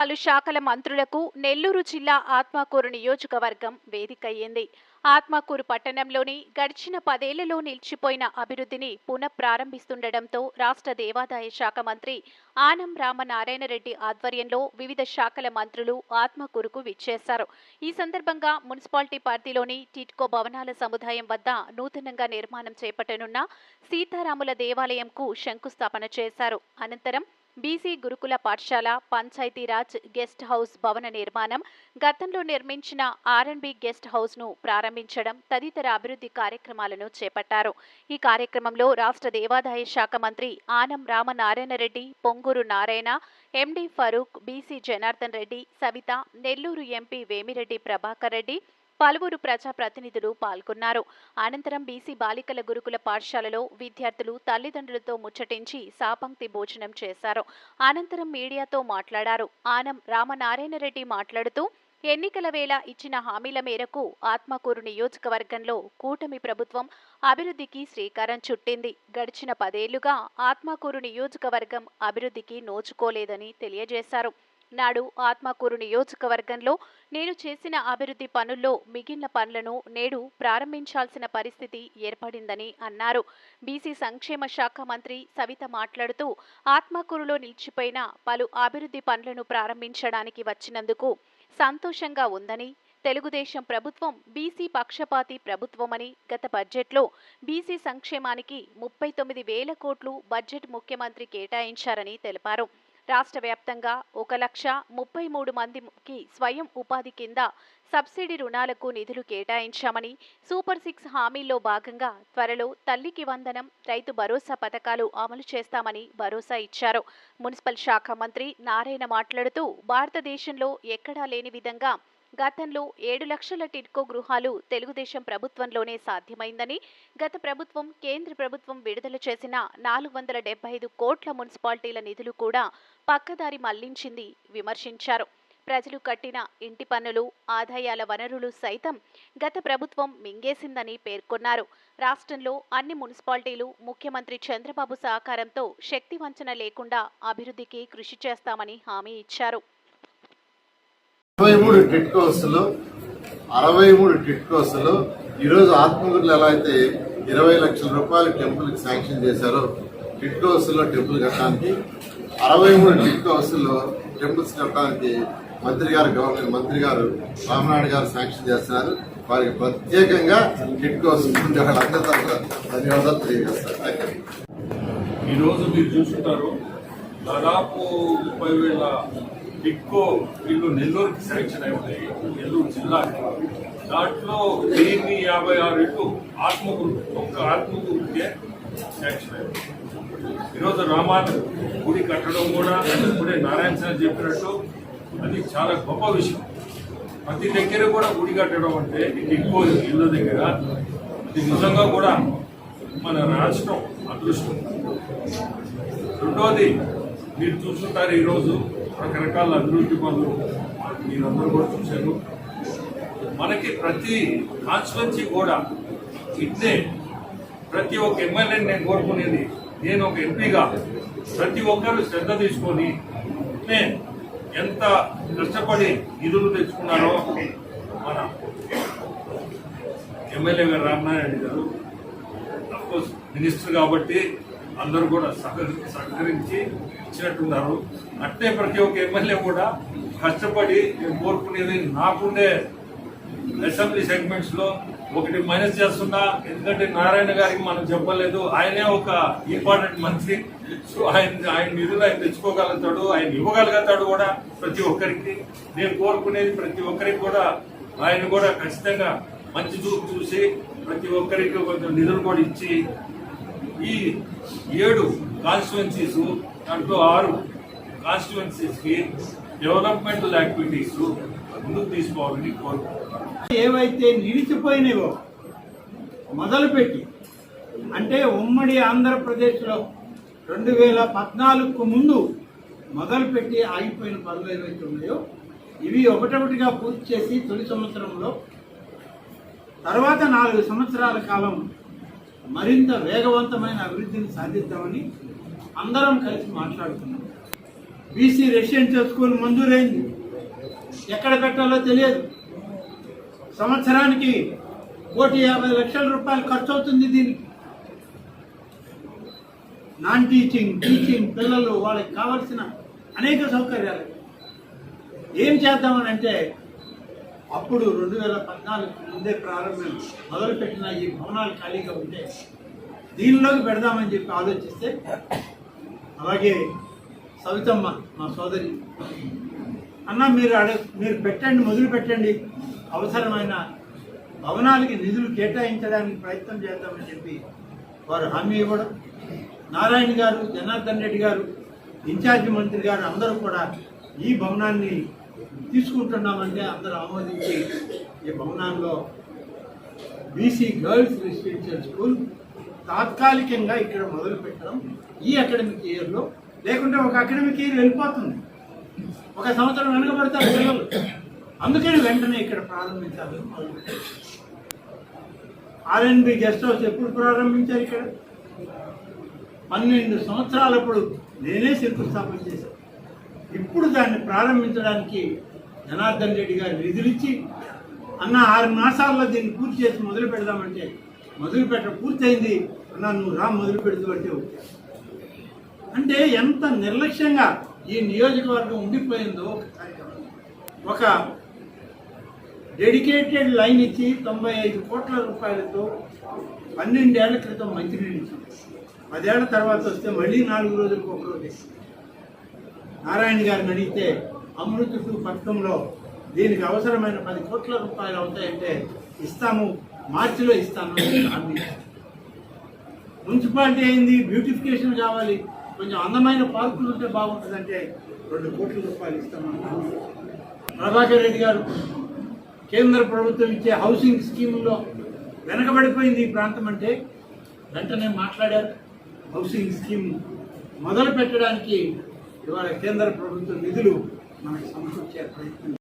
పలు శాఖల మంత్రులకు నెల్లూరు జిల్లా ఆత్మకూరు నియోజకవర్గం వేదికయ్యింది. ఆత్మకూరు పట్టణంలోని గడిచిన పదేళ్ళలో నిలిచిపోయిన అభివృద్ధిని పునఃప్రారంభిస్తుండటంతో రాష్ట్ర దేవాదాయ శాఖ మంత్రి ఆనం రామనారాయణరెడ్డి ఆధ్వర్యంలో వివిధ శాఖల మంత్రులు ఆత్మకూరుకు విచ్చేశారు. ఈ సందర్భంగా మున్సిపాలిటీ పరిధిలోని టిట్కో భవనాల సముదాయం వద్ద నూతనంగా నిర్మాణం చేపట్టనున్న సీతారాముల దేవాలయంకు శంకుస్థాపన చేశారు. అనంతరం బీసీ గురుకుల పాఠశాల పంచాయతీరాజ్ గెస్ట్ హౌస్ భవన నిర్మాణం గతంలో నిర్మించిన ఆర్ఎన్బి గెస్ట్ హౌస్ను ప్రారంభించడం తదితర అభివృద్ధి కార్యక్రమాలను చేపట్టారు. ఈ కార్యక్రమంలో రాష్ట్ర దేవాదాయ శాఖ మంత్రి Anam Ramanarayana Reddy Ponguru Narayana MD Farooq BC Janardhan Reddy Savitha Nellore MP Vemireddy Prabhakar Reddy పలువురు ప్రజాప్రతినిధులు పాల్గొన్నారు. అనంతరం బీసీ బాలికల గురుకుల పాఠశాలలో విద్యార్థులు తల్లిదండ్రులతో ముచ్చటించి సాపంక్తి భోజనం చేశారు. అనంతరం మీడియాతో మాట్లాడారు. ఆనం రామనారాయణరెడ్డి మాట్లాడుతూ ఎన్నికల వేళ ఇచ్చిన హామీల మేరకు ఆత్మకూరు నియోజకవర్గంలో కూటమి ప్రభుత్వం అభివృద్ధికి శ్రీకారం చుట్టింది. గడిచిన పదేళ్ళుగా ఆత్మకూరు నియోజకవర్గం అభివృద్ధికి నోచుకోలేదని తెలియజేశారు. నాడు ఆత్మకూరు నియోజకవర్గంలో నేను చేసిన అభివృద్ధి పనుల్లో మిగిలిన పనులను నేడు ప్రారంభించాల్సిన పరిస్థితి ఏర్పడిందని అన్నారు. బీసీ సంక్షేమ శాఖ మంత్రి సవిత మాట్లాడుతూ ఆత్మకూరులో నిలిచిపోయిన పలు అభివృద్ధి పనులను ప్రారంభించడానికి వచ్చినందుకు సంతోషంగా ఉందని తెలుగుదేశం ప్రభుత్వం బీసీ పక్షపాతి ప్రభుత్వమని గత బడ్జెట్లో బీసీ సంక్షేమానికి ముప్పై తొమ్మిది వేల కోట్లు బడ్జెట్ ముఖ్యమంత్రి కేటాయించారని తెలిపారు. రాష్ట్ర వ్యాప్తంగా ఒక లక్ష ముప్పై మూడు మందికి స్వయం ఉపాధి కింద సబ్సిడీ రుణాలకు నిధులు కేటాయించామని సూపర్ సిక్స్ హామీల్లో భాగంగా త్వరలో తల్లికి వందనం రైతు భరోసా పథకాలు అమలు చేస్తామని భరోసా ఇచ్చారు. మున్సిపల్ శాఖ మంత్రి నారాయణ మాట్లాడుతూ భారతదేశంలో ఎక్కడా లేని విధంగా గతంలో ఏడు లక్షల టిడ్కో గృహాలు తెలుగుదేశం ప్రభుత్వంలోనే సాధ్యమైందని గత ప్రభుత్వం కేంద్ర ప్రభుత్వం విడుదల చేసిన నాలుగు వందల డెబ్బై ఐదు కోట్ల మున్సిపాలిటీల నిధులు కూడా పక్కదారి మళ్ళించింది విమర్శించారు. ప్రజలు కట్టిన ఇంటి పన్నులు ఆదాయాల వనరులు సైతం గత ప్రభుత్వం మింగేసిందని పేర్కొన్నారు. రాష్ట్రంలో అన్ని మున్సిపాలిటీలు ముఖ్యమంత్రి చంద్రబాబు సహకారంతో శక్తి వంచన లేకుండా అభివృద్ధికి కృషి చేస్తామని హామీ ఇచ్చారు. అరవై మూడు టిట్కోస్లో అరవై మూడు టిట్కోస్లో ఈరోజు ఆత్మగురులు ఎలా అయితే ఇరవై లక్షల రూపాయలు టెంపుల్కి శాంక్షన్ చేశారో టిట్కోస్లో టెంపుల్ కట్టడానికి అరవై మూడు టిట్కోస్లో టెంపుల్స్ కట్టడానికి మంత్రి గారు గవర్నమెంట్ మంత్రి గారు రామనాయుడు గారు శాంక్షన్ చేస్తున్నారు. వారికి ప్రత్యేకంగా టిట్కోస్ ఉండే వాళ్ళందరి తరఫున ధన్యవాదాలు తెలియజేస్తారు. ఈరోజు మీరు చూసుకుంటారు దాదాపు ముప్పై వేల ఎక్కువ వీళ్ళు నెల్లూరుకి శాంక్షన్ అయి ఉన్నాయి. నెల్లూరు జిల్లాకి. దాంట్లో వెయ్యి యాభై ఆరు ఇల్లు ఆత్మగురు ఒక్క ఆత్మగురుకే శాంక్షన్ అయి ఉన్నాయి. ఈరోజు రామాను గుడి కట్టడం కూడా ఇప్పుడే నారాయణ సార్ చెప్పినట్టు అది చాలా గొప్ప విషయం. ప్రతి దగ్గర కూడా గుడి కట్టడం అంటే ఎక్కువ ఇళ్ళ ఇల్లు దగ్గర. ఇది నిజంగా కూడా మన రాష్ట్రం అదృష్టం. రెండోది మీరు చూస్తుంటారు ఈరోజు రకరకాల అభివృద్ధి పనులు మీరందరూ కూడా చూశారు. మనకి ప్రతి కాన్స్టిట్యున్సీ కూడా ఇట్నే ప్రతి ఒక్క ఎమ్మెల్యేని నేను కోరుకునేది నేను ఒక ఎంపీగా ప్రతి ఒక్కరు శ్రద్ధ తీసుకొని ఇట్నే ఎంత కష్టపడి నిధులు తెచ్చుకున్నారో మన ఎమ్మెల్యే గారు రామనారాయణ గారు అఫ్కోర్స్ మినిస్టర్ కాబట్టి అందరూ కూడా సహకరి సహకరించి ఇచ్చినట్టున్నారు. అట్టే ప్రతి ఒక్క ఎమ్మెల్యే కూడా కష్టపడి నేను కోరుకునేది నాకుండే అసెంబ్లీ సెగ్మెంట్స్లో ఒకటి మైనస్ చేస్తున్నా ఎందుకంటే నారాయణ గారికి మనం చెప్పలేదు. ఆయనే ఒక ఇంపార్టెంట్ మంత్రి సో ఆయన ఆయన నిధులు ఆయన తెచ్చుకోగలుగుతాడు ఆయన ఇవ్వగలుగుతాడు కూడా ప్రతి ఒక్కరికి. నేను కోరుకునేది ప్రతి ఒక్కరికి కూడా ఆయన కూడా ఖచ్చితంగా మంచి చూపు చూసి ప్రతి ఒక్కరికి కొంచెం నిధులు కూడా ఇచ్చి ఈ ఏడు కాన్స్టిట్యున్సీస్ దాంట్లో ఆరు కాన్స్టిట్యున్సీస్కి డెవలప్మెంటల్ యాక్టివిటీస్ ముందుకు తీసుకోవాలని కోరుకుంటున్నాను. ఏవైతే నిలిచిపోయినాయో మొదలుపెట్టి అంటే ఉమ్మడి ఆంధ్రప్రదేశ్లో రెండు వేల పద్నాలుగుకు ముందు మొదలుపెట్టి ఆగిపోయిన పనులు ఏవైతే ఉన్నాయో ఇవి ఒకటొకటిగా పూర్తి చేసి తొలి సంవత్సరంలో తర్వాత నాలుగు సంవత్సరాల కాలం మరింత వేగవంతమైన అభివృద్ధిని సాధిద్దామని అందరం కలిసి మాట్లాడుతున్నాం. బీసీ రెసిడెన్షియల్ స్కూల్ మంజూరైంది. ఎక్కడ పెట్టాలో తెలియదు. సంవత్సరానికి కోటి యాభై లక్షల రూపాయలు ఖర్చు అవుతుంది దీనికి. నాన్ టీచింగ్ టీచింగ్ పిల్లలు వాళ్ళకి కావలసిన అనేక సౌకర్యాలు. ఏం చేద్దామని అంటే అప్పుడు రెండు వేల పద్నాలుగు ముందే ప్రారంభం మొదలుపెట్టిన ఈ భవనాలు ఖాళీగా ఉంటే దీనిలోకి పెడదామని చెప్పి ఆలోచిస్తే అలాగే సవితమ్మ మా సోదరి అన్న మీరు అడ మీరు పెట్టండి మొదలు పెట్టండి. అవసరమైన భవనాలకి నిధులు కేటాయించడానికి ప్రయత్నం చేద్దామని చెప్పి వారు హామీ ఇవ్వడం. నారాయణ గారు జనార్దన్ రెడ్డి గారు ఇన్ఛార్జి మంత్రి గారు అందరూ కూడా ఈ భవనాన్ని తీసుకుంటున్నామంటే అందరూ ఆమోదించి ఈ భవనాల్లో బీసీ గర్ల్స్ రెసిడెన్షియల్ స్కూల్ తాత్కాలికంగా ఇక్కడ మొదలు పెట్టడం ఈ అకాడమిక్ ఇయర్లో లేకుంటే ఒక అకాడమిక్ ఇయర్ వెళ్ళిపోతుంది. ఒక సంవత్సరం వెనకబడతారు పిల్లలు. అందుకని వెంటనే ఇక్కడ ప్రారంభించాలని మొదలుపెట్టారు ఆర్ఎన్బి గెస్ట్ హౌస్ ఎప్పుడు ప్రారంభించారు ఇక్కడ? పన్నెండు సంవత్సరాలప్పుడు నేనే శంకుస్థాపన చేశాను. ఇప్పుడు దాన్ని ప్రారంభించడానికి జనార్దన్ రెడ్డి గారు నిధులిచ్చి అన్న ఆరు మాసాల్లో దీన్ని పూర్తి చేసి మొదలు పెడదామంటే మొదలు పెట్ట పూర్తయింది. అన్న నువ్వు రా మొదలు పెడుతూ అంటే అంటే ఎంత నిర్లక్ష్యంగా ఈ నియోజకవర్గం ఉండిపోయిందో ఒక డెడికేటెడ్ లైన్ ఇచ్చి తొంభై ఐదు కోట్ల రూపాయలతో పన్నెండేళ్ళ క్రితం మంచినీళ్ళు ఇచ్చింది పదేళ్ళ తర్వాత వస్తే మళ్ళీ నాలుగు రోజులకు ఒక రోజు. ఇస్తుంది. నారాయణ గారిని అడిగితే అమృత పథకంలో దీనికి అవసరమైన పది కోట్ల రూపాయలు అవుతాయంటే ఇస్తాము మార్చిలో ఇస్తాను మున్సిపాలిటీ అయింది బ్యూటిఫికేషన్ కావాలి. కొంచెం అందమైన పార్కులు ఉంటే బాగుంటుందంటే రెండు కోట్ల రూపాయలు ఇస్తామన్నాము ప్రభాకర్ రెడ్డి గారు కేంద్ర ప్రభుత్వం ఇచ్చే హౌసింగ్ స్కీమ్లో వెనకబడిపోయింది ఈ ప్రాంతం అంటే వెంటనే మాట్లాడారు. హౌసింగ్ స్కీమ్ మొదలు పెట్టడానికి ఇవాళ కేంద్ర ప్రభుత్వ నిధులు మనకు సమకూర్చే ప్రయత్నం